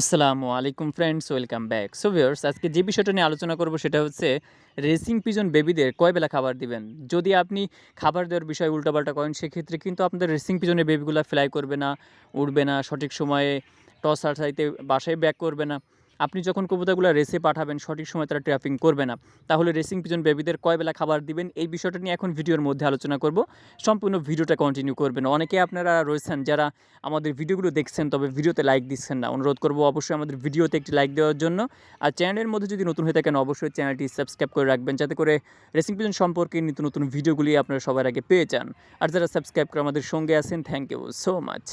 আসসালামু আলাইকুম friends welcome back so viewers আজকে যে বিষয়টা নিয়ে আলোচনা করব সেটা হচ্ছে রেসিং পিজন বেবিদের কয় বেলা খাবার দিবেন? যদি আপনি খাবার দেওয়ার বিষয়ে উল্টাপাল্টা করেন, সেক্ষেত্রে কিন্তু আপনাদের রেসিং পিজনের বেবিগুলো ফ্লাই করবে না উঠবে না, সঠিক সময়ে টস চাইতে বাসায় ব্যাক করবে না। আপনি যখন কবুতরগুলো রেসে পাঠাবেন, সঠিক সময় তারা ট্র্যাপিং করবে না। তাহলে রেসিং পিজন বেবিদের কয় বেলা খাবার দিবেন, এই বিষয়টা নিয়ে এখন ভিডিওর মধ্যে আলোচনা করব। সম্পূর্ণ ভিডিওটা কন্টিনিউ করবেন। অনেকে আপনারা রয়েছেন যারা আমাদের ভিডিওগুলো দেখছেন, তবে ভিডিওতে লাইক দিচ্ছেন না। অনুরোধ করব অবশ্যই আমাদের ভিডিওতে একটি লাইক দেওয়ার জন্য। আর চ্যানেলের মধ্যে যদি নতুন হয়ে থাকেন, অবশ্যই চ্যানেলটি সাবস্ক্রাইব করে রাখবেন, যাতে করে রেসিং পিজন সম্পর্কে নিত্য নতুন ভিডিওগুলি আপনারা সবার আগে পেয়ে যান। আর যারা সাবস্ক্রাইব করে আমাদের সঙ্গে আছেন thank you so much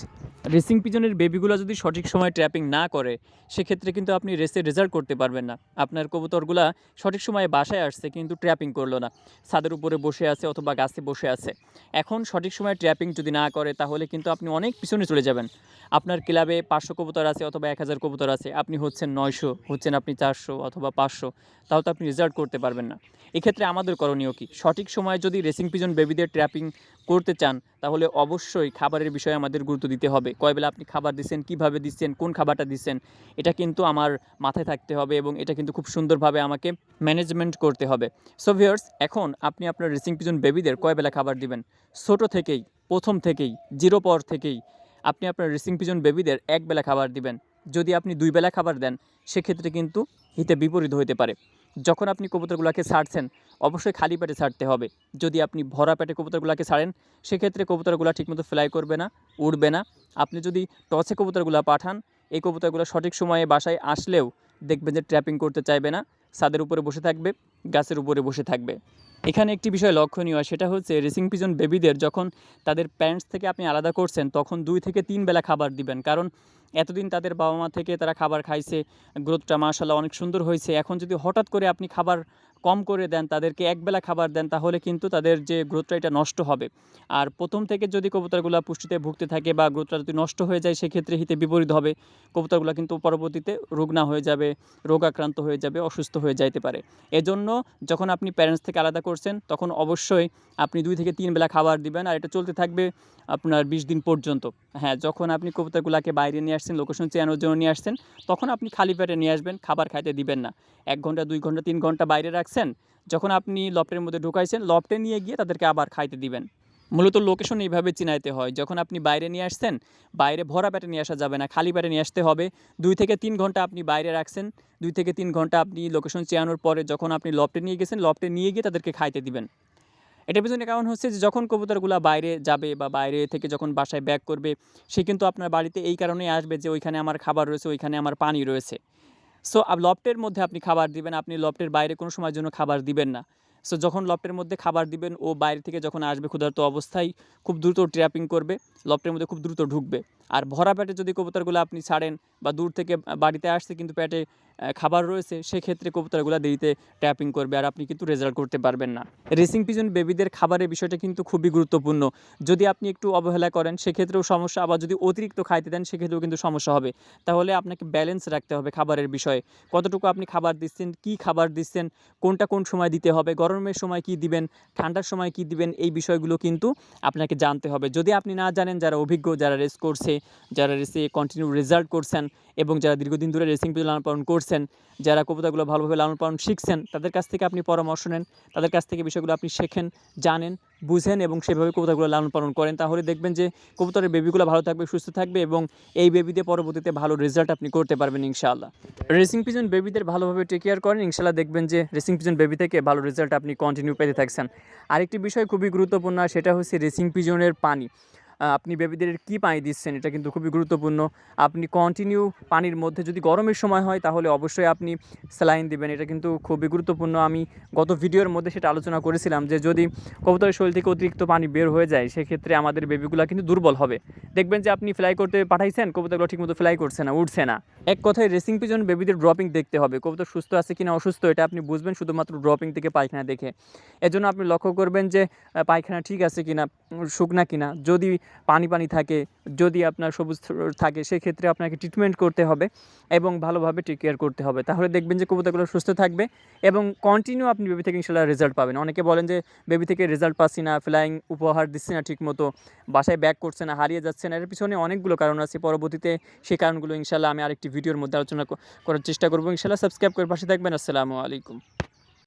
racing পিজনের বেবিগুলো যদি সঠিক সময় ট্র্যাপিং না করে, সেক্ষেত্রে কিন্তু আপনি রেসে রেজাল্ট করতে পারবেন না। আপনার কবুতরগুলা সঠিক সময়ে বাসায় আসছে, কিন্তু ট্র্যাপিং করল না। ছাদের উপরে বসে আছে অথবা গাছে বসে আছে। এখন সঠিক সময়ে ট্র্যাপিং যদি না করে, তাহলে কিন্তু আপনি অনেক পিছনে চলে যাবেন। আপনার ক্লাবে পাঁচশো কবুতর আছে অথবা এক হাজার কবুতর আছে। আপনি হচ্ছেন নয়শো, হচ্ছেন আপনি চারশো অথবা পাঁচশো। তাও তো আপনি রেজাল্ট করতে পারবেন না। এক্ষেত্রে আমাদের করণীয় কি? সঠিক সময়ে যদি রেসিং পিজন বেবিদের ট্র্যাপিং করতে চান, তাহলে অবশ্যই খাবারের বিষয়ে আমাদের গুরুত্ব দিতে হবে। কয় বেলা আপনি খাবার দিচ্ছেন, কীভাবে দিচ্ছেন, কোন খাবারটা দিচ্ছেন, এটা কিন্তু আমার মাথায় থাকতে হবে এবং এটা কিন্তু খুব সুন্দরভাবে আমাকে ম্যানেজমেন্ট করতে হবে। সো ভিউয়ার্স এখন আপনি আপনার রেসিং পিজন বেবিদের কয় বেলা খাবার দিবেন? ছোটো থেকেই, প্রথম থেকেই জিরো পর থেকেই আপনি আপনার রেসিং পিজন বেবিদের এক বেলা খাবার দিবেন। যদি আপনি দুই বেলা খাবার দেন, সেক্ষেত্রে কিন্তু হিতে বিপরীত হতে পারে। যখন আপনি কবুতরগুলোকে ছাড়ছেন, অবশ্যই খালি পেটে ছাড়তে হবে। যদি আপনি ভরা পেটে কবুতরগুলোকে ছাড়েন, সেক্ষেত্রে কবুতরগুলো ঠিকমতো ফ্লাই করবে না, উড়বে না। আপনি যদি টসে কবুতরগুলো পাঠান, এই কবুতরগুলো সঠিক সময়ে বাসায় আসলেও দেখবেন যে ট্র্যাপিং করতে চাইবে না, ছাদের উপরে বসে থাকবে, গাছের উপরে বসে থাকবে। এখানে একটি বিষয় লক্ষণীয়, সেটা হচ্ছে রেসিং পিজন বেবিদের যখন তাদের প্যান্টস থেকে আপনি আলাদা করছেন, তখন দুই থেকে তিন বেলা খাবার দিবেন। কারণ এতদিন তাদের বাবা মা থেকে তারা খাবার খাইছে, গ্রোথটা মাশাল্লাহ অনেক সুন্দর হয়েছে। এখন যদি হঠাৎ করে আপনি খাবার কম করে দেন, তাদেরকে একবেলা খাবার দেন, তাহলে কিন্তু তাদের যে গ্রোথটা এটা নষ্ট হবে। আর প্রথম থেকে যদি কবুতরগুলো পুষ্টিতে ভুগতে থাকে বা গ্রোথটা যদি নষ্ট হয়ে যায়, সেক্ষেত্রে হিতে বিপরীত হবে। কবুতরগুলো কিন্তু পরবর্তীতে রোগ না হয়ে যাবে রোগ আক্রান্ত হয়ে যাবে, অসুস্থ হয়ে যাইতে পারে। এজন্য যখন আপনি প্যারেন্টস থেকে আলাদা করছেন, তখন অবশ্যই আপনি দুই থেকে তিন বেলা খাবার দিবেন, আর এটা চলতে থাকবে আপনার বিশ দিন পর্যন্ত। হ্যাঁ যখন আপনি কবুতরগুলোকে বাইরে নিয়ে আসছেন লোকেশন চেয়ানোর জন্য নিয়ে আসছেন, তখন আপনি খালি পেটে নিয়ে আসবেন, খাবার খাইতে দিবেন না। এক ঘণ্টা, দুই ঘণ্টা, তিন ঘণ্টা বাইরে রাখছেন যখন আপনি লফটের মধ্যে ঢুকাইছেন, লফটে নিয়ে গিয়ে তাদেরকে আবার খাইতে দিবেন। মূলত লোকেশন এইভাবে চিনাইতে হয়, যখন আপনি বাইরে নিয়ে আসছেন, বাইরে ভরা পেটে নিয়ে আসা যাবে না, খালি পেটে নিয়ে আসতে হবে। দুই থেকে তিন ঘণ্টা আপনি বাইরে রাখছেন, দুই থেকে তিন ঘণ্টা আপনি লোকেশন চেয়ানোর পরে যখন আপনি লফটে নিয়ে গেছেন, লফটে নিয়ে গিয়ে তাদেরকে খাইতে দিবেন। এটার পিছনে কারণ হচ্ছে যে, যখন কবুতরগুলো বাইরে যাবে বা বাইরে থেকে যখন বাসায় ব্যাক করবে, সে কিন্তু আপনার বাড়িতে এই কারণেই আসবে যে, ওইখানে আমার খাবার রয়েছে, ওইখানে আমার পানি রয়েছে। সো লফটের মধ্যে আপনি খাবার দিবেন, আপনি লফটের বাইরে কোনো সময়ের জন্য খাবার দিবেন না। সো যখন লফটের মধ্যে খাবার দিবেন ও বাইরে থেকে যখন আসবে ক্ষুধার্ত অবস্থায় খুব দ্রুত ট্র্যাপিং করবে লফটের মধ্যে খুব দ্রুত ঢুকবে। আর ভরা পেটে যদি কবুতরগুলো আপনি ছাড়েন বা দূর থেকে বাড়িতে আসছে কিন্তু আহ, খাবার রয়েছে সেক্ষেত্রে কবুতরগুলো দেরিতে ট্যাপিং করবে আর আপনি কিন্তু রেজাল্ট করতে পারবেন না। রেসিং পিজন বেবিদের খাবারের বিষয়টা কিন্তু খুবই গুরুত্বপূর্ণ। যদি আপনি একটু অবহেলা করেন সেক্ষেত্রেও সমস্যা আবার যদি অতিরিক্ত খাইতে দেন সেক্ষেত্রেও কিন্তু সমস্যা হবে। তাহলে আপনাকে ব্যালেন্স রাখতে হবে খাবারের বিষয়ে। কতটুকু আপনি খাবার দিচ্ছেন কি খাবার দিচ্ছেন কোনটা কোন সময় দিতে হবে গরমের সময় কি দিবেন, ঠান্ডার সময় কি দিবেন, এই বিষয়গুলো কিন্তু আপনাকে জানতে হবে। যদি আপনি না জানেন, যারা অভিজ্ঞ, যারা রেস করছে, যারা রেসে কন্টিনিউ রেজাল্ট করছেন এবং যারা দীর্ঘদিন ধরে রেসিং পিজন লালন পালন করছেন, যারা কবিতাগুলো ভালোভাবে লালন পালন শিখছেন, তাদের কাছ থেকে আপনি পরামর্শ নেন, তাদের কাছ থেকে বিষয়গুলো আপনি শেখেন, জানেন বুঝেন এবং সেভাবে কবুতরগুলো লালন পালন করেন, তাহলে দেখবেন যে কবুতরের বেবিগুলো ভালো থাকবে, সুস্থ থাকবে এবং এই বেবিতে পরবর্তীতে ভালো রেজাল্ট আপনি করতে পারবেন ইনশাআল্লাহ। রেসিং পিজন বেবিদের ভালোভাবে টেক কেয়ার করেন ইনশাল্লাহ দেখবেন যে রেসিং পিজন বেবি থেকে ভালো রেজাল্ট আপনি কন্টিনিউ পেতে থাকছেন। আরেকটি বিষয় খুবই গুরুত্বপূর্ণ, সেটা হচ্ছে রেসিং পিজনের পানি। আপনি বেবিদের কী পানি দিচ্ছেন এটা কিন্তু খুবই গুরুত্বপূর্ণ। আপনি কন্টিনিউ পানির মধ্যে যদি গরমের সময় হয় তাহলে অবশ্যই আপনি স্যালাইন দিবেন, এটা কিন্তু খুবই গুরুত্বপূর্ণ। আমি গত ভিডিওর মধ্যে সেটা আলোচনা করেছিলাম যে যদি কবুতরের শরীর থেকে অতিরিক্ত পানি বের হয়ে যায়, সেক্ষেত্রে আমাদের বেবিগুলো কিন্তু দুর্বল হবে। দেখবেন যে আপনি ফ্লাই করতে পাঠাইছেন, কবুতরগুলো ঠিকমতো ফ্লাই করছে না, উঠছে না। এক কথায় রেসিং পিজন বেবিদের ড্রপিং দেখতে হবে, কবুতর সুস্থ আছে কিনা, অসুস্থ, এটা আপনি বুঝবেন শুধুমাত্র ড্রপিং থেকে পায়খানা দেখে। এজন্য আপনি লক্ষ্য করবেন যে পায়খানা ঠিক আছে কিনা, শুকনা কিনা। যদি পানি পানি থাকে, যদি আপনার সবুজ থাকে, সেক্ষেত্রে আপনাকে ট্রিটমেন্ট করতে হবে এবং ভালোভাবে টেক কেয়ার করতে হবে। তাহলে দেখবেন যে কবুতরগুলো সুস্থ থাকবে এবং কন্টিনিউ আপনি বেবি থেকে ইনশাল্লাহ রেজাল্ট পাবেন। অনেকে বলেন যে বেবি থেকে রেজাল্ট পাচ্ছি না ফ্লাইং উপহার দিচ্ছি না ঠিক মতো বাসায় ব্যাক করছে না, হারিয়ে যাচ্ছে না, এর পিছনে অনেকগুলো কারণ আছে। পরবর্তীতে সেই কারণগুলো ইনশাল্লাহ আমি আরেকটি ভিডিওর মধ্যে আলোচনা করার চেষ্টা করব। ইনশাল্লাহ সাবস্ক্রাইব করে পাশে থাকবেন। আসসালামু আলাইকুম।